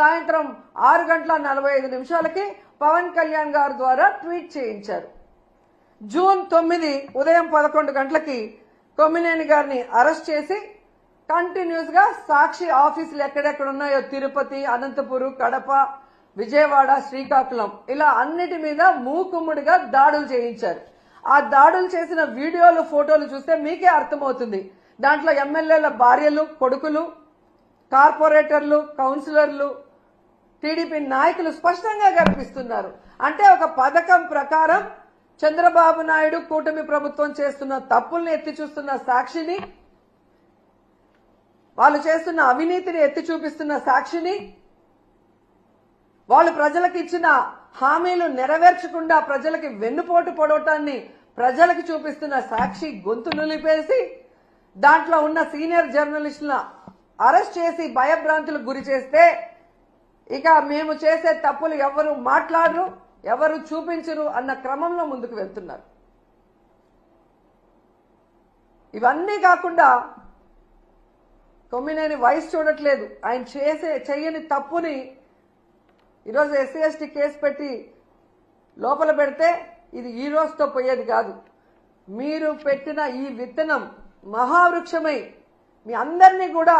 సాయంత్రం ఆరు గంటల నలభై ఐదు నిమిషాలకి పవన్ కళ్యాణ్ గారు ద్వారా ట్వీట్ చేయించారు. జూన్ తొమ్మిది ఉదయం పదకొండు గంటలకి కొమ్మినేని గారిని అరెస్ట్ చేసి కంటిన్యూస్గా సాక్షి ఆఫీసులు ఎక్కడెక్కడ ఉన్నాయో తిరుపతి అనంతపురం కడప విజయవాడ శ్రీకాకుళం ఇలా అన్నిటి మీద మూకుమ్ముడిగా దాడులు చేయించారు. ఆ దాడులు చేసిన వీడియోలు ఫోటోలు చూస్తే మీకే అర్థమవుతుంది. దాంట్లో ఎమ్మెల్యేల భార్యలు కొడుకులు కార్పొరేటర్లు కౌన్సిలర్లు టీడీపీ నాయకులు స్పష్టంగా కనిపిస్తున్నారు. అంటే ఒక పథకం ప్రకారం చంద్రబాబు నాయుడు కూటమి ప్రభుత్వం చేస్తున్న తప్పుల్ని ఎత్తి చూస్తున్న సాక్షిని వాళ్ళు చేస్తున్న అవినీతిని ఎత్తి చూపిస్తున్న సాక్షిని వాళ్ళు ప్రజలకు ఇచ్చిన హామీలు నెరవేర్చకుండా ప్రజలకి వెన్నుపోటు పొడవటాన్ని ప్రజలకు చూపిస్తున్న సాక్షి గొంతు నులిపేసి దాంట్లో ఉన్న సీనియర్ జర్నలిస్టుల అరెస్ట్ చేసి భయభ్రాంతులకు గురి చేస్తే ఇక మేము చేసే తప్పులు ఎవరు మాట్లాడరు ఎవరు చూపించరు అన్న క్రమంలో ముందుకు వెళ్తున్నారు. ఇవన్నీ కాకుండా కొమ్మినేని వయసు చూడట్లేదు. ఆయన చేసే చెయ్యని తప్పుని ఈరోజు ఎస్సీ ఎస్టీ కేసు పెట్టి లోపల పెడితే ఇది ఈ రోజుతో పోయేది కాదు. మీరు పెట్టిన ఈ విత్తనం మహావృక్షమై మీ అందరినీ కూడా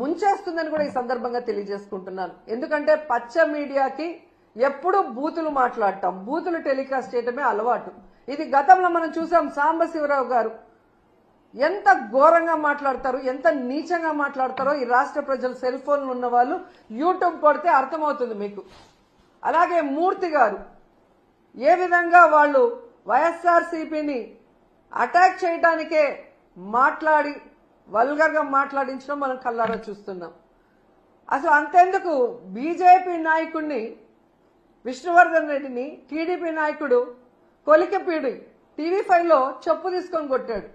ముంచేస్తుందని కూడా ఈ సందర్భంగా తెలియజేసుకుంటున్నాను. ఎందుకంటే పచ్చ మీడియాకి ఎప్పుడూ బూతులు మాట్లాడటం బూతులు టెలికాస్ట్ చేయటమే అలవాటు. ఇది గతంలో మనం చూసాం సాంబశివరావు గారు. ఎంత ఘోరంగా మాట్లాడతారు ఎంత నీచంగా మాట్లాడతారో ఈ రాష్ట్ర ప్రజలు సెల్ ఫోన్లు ఉన్న వాళ్ళు యూట్యూబ్ కొడితే అర్థమవుతుంది మీకు. అలాగే మూర్తి గారు. ఏ విధంగా వాళ్ళు వైఎస్ఆర్సీపీని అటాక్ చేయడానికే మాట్లాడి వల్గర్గా మాట్లాడించడం మనం కల్లారా చూస్తున్నాం. అసలు అంతెందుకు? బీజేపీ నాయకుడిని విష్ణువర్ధన్ రెడ్డిని టీడీపీ నాయకుడు కొలికపీడి టీవీ ఫైవ్లో చెప్పు తీసుకొని కొట్టాడు.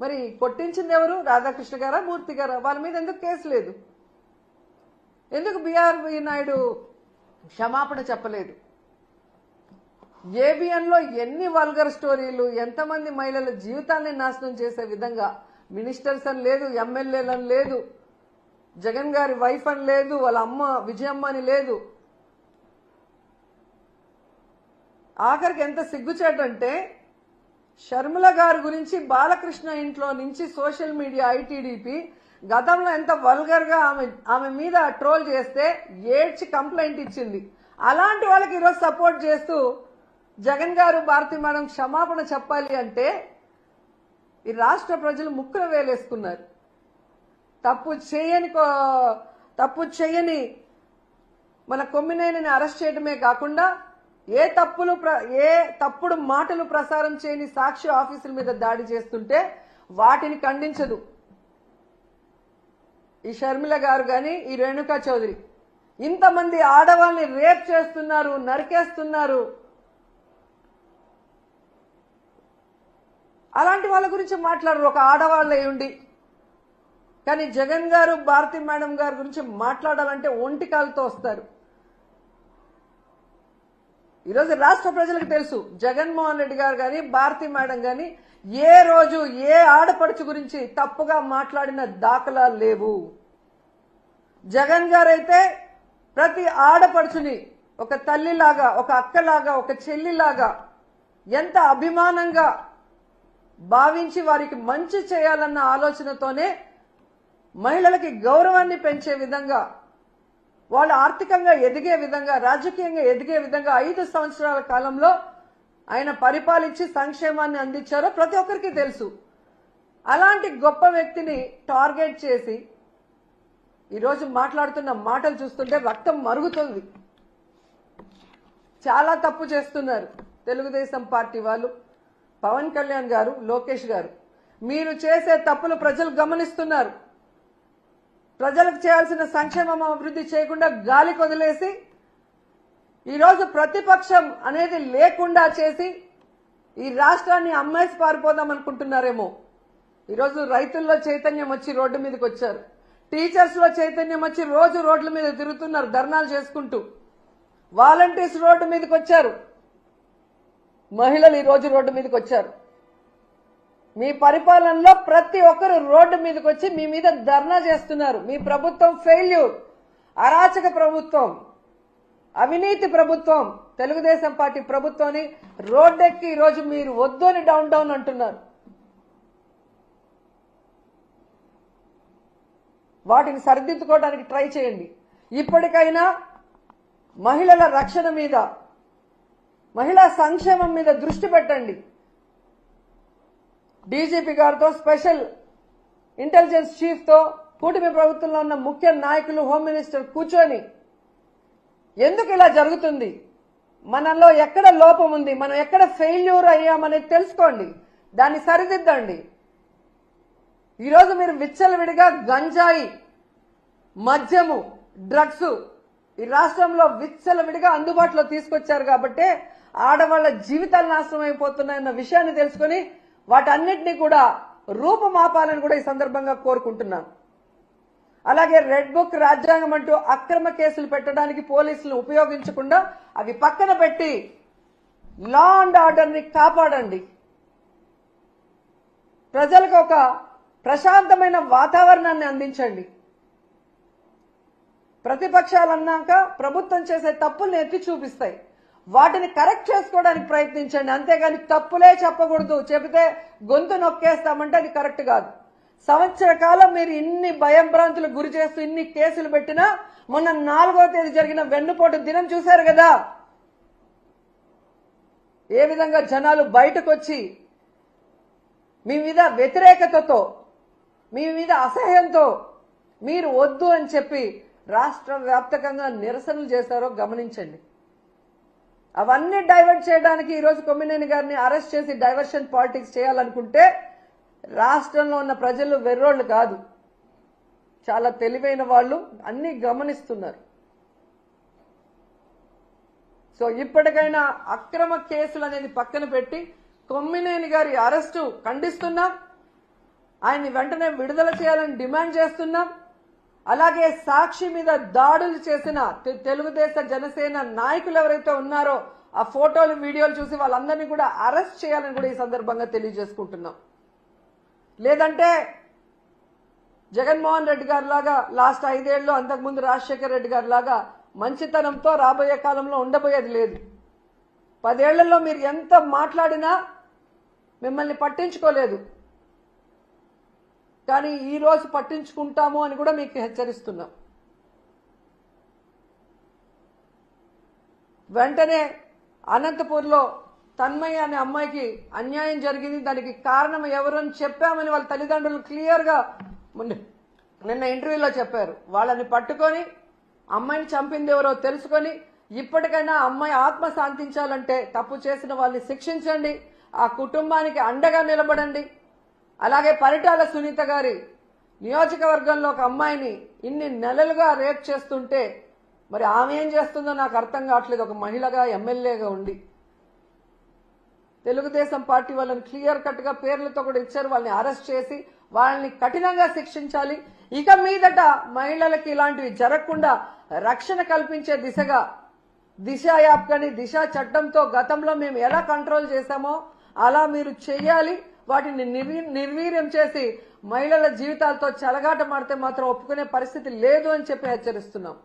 మరి కొట్టించింది ఎవరు? రాధాకృష్ణ గారా మూర్తి గారా? వాళ్ళ మీద ఎందుకు కేసు లేదు? ఎందుకు బీఆర్వి నాయుడు క్షమాపణ చెప్పలేదు? ఏబిఎన్లో ఎన్ని వల్గర్ స్టోరీలు ఎంతమంది మహిళల జీవితాన్ని నాశనం చేసే విధంగా మినిస్టర్స్ అని లేదు ఎమ్మెల్యేలని లేదు జగన్ గారి వైఫ్ అని లేదు వాళ్ళ అమ్మ విజయమ్మ అని లేదు. ఆఖరికి ఎంత సిగ్గుచేటంటే షర్మిల గారి గురించి బాలకృష్ణ ఇంట్లో నుంచి సోషల్ మీడియా ఐటీడీపీ గతంలో ఎంత వల్గర్గా ఆమె ఆమె మీద ట్రోల్ చేస్తే ఏడ్చి కంప్లైంట్ ఇచ్చింది. అలాంటి వాళ్ళకి ఈరోజు సపోర్ట్ చేస్తూ జగన్ గారు భారతి మేడం క్షమాపణ చెప్పాలి అంటే ఈ రాష్ట్ర ప్రజలు ముక్కున వేలేసుకున్నారు. తప్పు చేయని కో- తప్పు చేయని మన కొమ్మినేని అరెస్ట్ చేయడమే కాకుండా ఏ తప్పులు ప్ర- ఏ తప్పుడు మాటలు ప్రసారం చేయని సాక్షి ఆఫీసుల మీద దాడి చేస్తుంటే వాటిని ఖండించదు. ఈ షర్మిల గారు గాని ఈ రేణుకా చౌదరి. ఇంతమంది ఆడవాళ్ళని రేప్ చేస్తున్నారు నరికేస్తున్నారు. అలాంటి వాళ్ళ గురించి మాట్లాడరు. ఒక ఆడవాళ్ళై ఉండి. కానీ జగన్ గారు భారతి మేడం గారి గురించి మాట్లాడాలంటే ఒంటికాలతో వస్తారు. ఈరోజు రాష్ట్ర ప్రజలకు తెలుసు జగన్మోహన్ రెడ్డి గారు కానీ భారతి మేడం కానీ ఏ రోజు ఏ ఆడపడుచు గురించి తప్పుగా మాట్లాడిన దాఖలాలు లేవు. జగన్ గారైతే ప్రతి ఆడపడుచుని ఒక తల్లిలాగా ఒక అక్కలాగా ఒక చెల్లిలాగా ఎంత అభిమానంగా భావించి వారికి మంచి చేయాలన్న ఆలోచనతోనే మహిళలకి గౌరవాన్ని పెంచే విధంగా వాళ్ళు ఆర్థికంగా ఎదిగే విధంగా రాజకీయంగా ఎదిగే విధంగా ఐదు సంవత్సరాల కాలంలో ఆయన పరిపాలించి సంక్షేమాన్ని అందించారో ప్రతి ఒక్కరికి తెలుసు. అలాంటి గొప్ప వ్యక్తిని టార్గెట్ చేసి ఈరోజు మాట్లాడుతున్న మాటలు చూస్తుంటే రక్తం మరుగుతుంది. చాలా తప్పు చేస్తున్నారు తెలుగుదేశం పార్టీ వాళ్ళు. పవన్ కళ్యాణ్ గారు లోకేష్ గారు మీరు చేసే తప్పులు ప్రజలు గమనిస్తున్నారు. ప్రజలకు చేయాల్సిన సంక్షేమం అభివృద్ధి చేయకుండా గాలి కొదిలేసి ఈరోజు ప్రతిపక్షం అనేది లేకుండా చేసి ఈ రాష్ట్రాన్ని అమ్మేసి పారిపోదాం అనుకుంటున్నారేమో. ఈరోజు రైతుల్లో చైతన్యం వచ్చి రోడ్డు మీదకి వచ్చారు. టీచర్స్లో చైతన్యం వచ్చి రోజు రోడ్ల మీద తిరుగుతున్నారు ధర్నాలు చేసుకుంటూ. వాలంటీర్స్ రోడ్డు మీదకి వచ్చారు. మహిళలు ఈరోజు రోడ్డు మీదకి వచ్చారు. మీ పరిపాలనలో ప్రతి ఒక్కరు రోడ్డు మీదకి వచ్చి మీ మీద ధర్నా చేస్తున్నారు. మీ ప్రభుత్వం ఫెయిల్యూర్ అరాచక ప్రభుత్వం. అవినీతి ప్రభుత్వం. తెలుగుదేశం పార్టీ ప్రభుత్వాన్ని రోడ్డెక్కి ఈరోజు మీరు వద్దు అని డౌన్ డౌన్ అంటున్నారు. వాటిని సరిదిద్దుకోవడానికి ట్రై చేయండి. ఇప్పటికైనా మహిళల రక్షణ మీద మహిళా సంక్షేమం మీద దృష్టి పెట్టండి. డీజీపీ గారితో స్పెషల్ ఇంటెలిజెన్స్ చీఫ్తో కూటమి ప్రభుత్వంలో ఉన్న ముఖ్య నాయకులు హోమ్ మినిస్టర్ కూర్చొని ఎందుకు ఇలా జరుగుతుంది? మనలో ఎక్కడ లోపం ఉంది? మనం ఎక్కడ ఫెయిల్యూర్ అయ్యామనేది తెలుసుకోండి. దాన్ని సరిదిద్దండి. ఈరోజు మీరు విచ్చలవిడిగా గంజాయి మద్యము డ్రగ్స్ ఈ రాష్ట్రంలో విచ్చలవిడిగా అందుబాటులో తీసుకొచ్చారు కాబట్టి ఆడవాళ్ళ జీవితాలు నాశనం అయిపోతున్నాయన్న విషయాన్ని తెలుసుకొని వాటన్నిటినీ కూడా రూపుమాపాలని కూడా ఈ సందర్భంగా కోరుకుంటున్నాను. అలాగే రెడ్ బుక్ రాజ్యాంగం అంటూ అక్రమ కేసులు పెట్టడానికి పోలీసులు ఉపయోగించకుండా అవి పక్కన పెట్టి లా అండ్ ఆర్డర్ని కాపాడండి. ప్రజలకు ఒక ప్రశాంతమైన వాతావరణాన్ని అందించండి. ప్రతిపక్షాలు అన్నాక ప్రభుత్వం చేసే తప్పుల్ని ఎత్తి చూపిస్తాయి. వాటిని కరెక్ట్ చేసుకోవడానికి ప్రయత్నించండి. అంతేగాని తప్పులే చెప్పకూడదు. చెబితే గొంతు నొక్కేస్తామంటే అది కరెక్ట్ కాదు. సంవత్సర కాలం మీరు ఇన్ని భయంభ్రాంతులు గురి చేస్తూ ఇన్ని కేసులు పెట్టినా మొన్న నాలుగో తేదీ జరిగిన వెన్నుపోటు దినం చూశారు కదా. ఏ విధంగా జనాలు బయటకు వచ్చి మీ మీద వ్యతిరేకతతో మీ మీద అసహ్యంతో మీరు వద్దు అని చెప్పి రాష్ట్ర వ్యాప్తకంగా నిరసనలు చేశారో గమనించండి. అవన్నీ డైవర్ట్ చేయడానికి ఈరోజు కొమ్మినేని గారిని అరెస్ట్ చేసి డైవర్షన్ పాలిటిక్స్ చేయాలనుకుంటే రాష్ట్రంలో ఉన్న ప్రజలు వెర్రోళ్ళు కాదు. చాలా తెలివైన వాళ్ళు అన్ని గమనిస్తున్నారు. సో ఇప్పటికైనా అక్రమ కేసులు అనేది పక్కన పెట్టి కొమ్మినేని గారి అరెస్టు ఖండిస్తున్నాం. ఆయన్ని వెంటనే విడుదల చేయాలని డిమాండ్ చేస్తున్నాం. అలాగే సాక్షి మీద దాడులు చేసిన తెలుగుదేశ జనసేన నాయకులు ఎవరైతే ఉన్నారో ఆ ఫోటోలు వీడియోలు చూసి వాళ్ళందరినీ కూడా అరెస్ట్ చేయాలని కూడా ఈ సందర్భంగా తెలియజేసుకుంటున్నాం. లేదంటే జగన్మోహన్ రెడ్డి గారి లాగా లాస్ట్ ఐదేళ్ళు అంతకుముందు రాజశేఖర్ రెడ్డి గారి లాగా మంచితనంతో రాబోయే కాలంలో ఉండబోయేది లేదు. పదేళ్ళలో మీరు ఎంత మాట్లాడినా మిమ్మల్ని పట్టించుకోలేదు. కానీ ఈరోజు పట్టించుకుంటాము అని కూడా మీకు హెచ్చరిస్తున్నాం. వెంటనే అనంతపూర్లో తన్మయ్య అనే అమ్మాయికి అన్యాయం జరిగింది. దానికి కారణం ఎవరని చెప్పామని వాళ్ళ తల్లిదండ్రులు క్లియర్గా నిన్న ఇంటర్వ్యూలో చెప్పారు. వాళ్ళని పట్టుకొని అమ్మాయిని చంపింది ఎవరో తెలుసుకొని ఇప్పటికైనా ఆ అమ్మాయి ఆత్మ శాంతించాలంటే తప్పు చేసిన వాళ్ళని శిక్షించండి. ఆ కుటుంబానికి అండగా నిలబడండి. అలాగే పరిటాల సునీత గారి నియోజకవర్గంలో ఒక అమ్మాయిని ఇన్ని నెలలుగా రేప్ చేస్తుంటే మరి ఆమె ఏం చేస్తుందో నాకు అర్థం కావట్లేదు. ఒక మహిళగా ఎమ్మెల్యేగా ఉండి. తెలుగుదేశం పార్టీ వాళ్ళని క్లియర్ కట్గా పేర్లతో కూడా ఇచ్చారు. వాళ్ళని అరెస్ట్ చేసి వాళ్ళని కఠినంగా శిక్షించాలి. ఇక మీదట మహిళలకి ఇలాంటివి జరగకుండా రక్షణ కల్పించే దిశగా దిశ యాప్ కానీ దిశ చట్టంతో గతంలో మేము ఎలా కంట్రోల్ చేశామో అలా మీరు చెయ్యాలి వాటిని నిర్వీ- నిర్వీర్యం చేసి మహిళల జీవితాలతో చెలగాట మాడితే మాత్రం ఒప్పుకునే పరిస్థితి లేదు అని చెప్పి హెచ్చరిస్తున్నాం.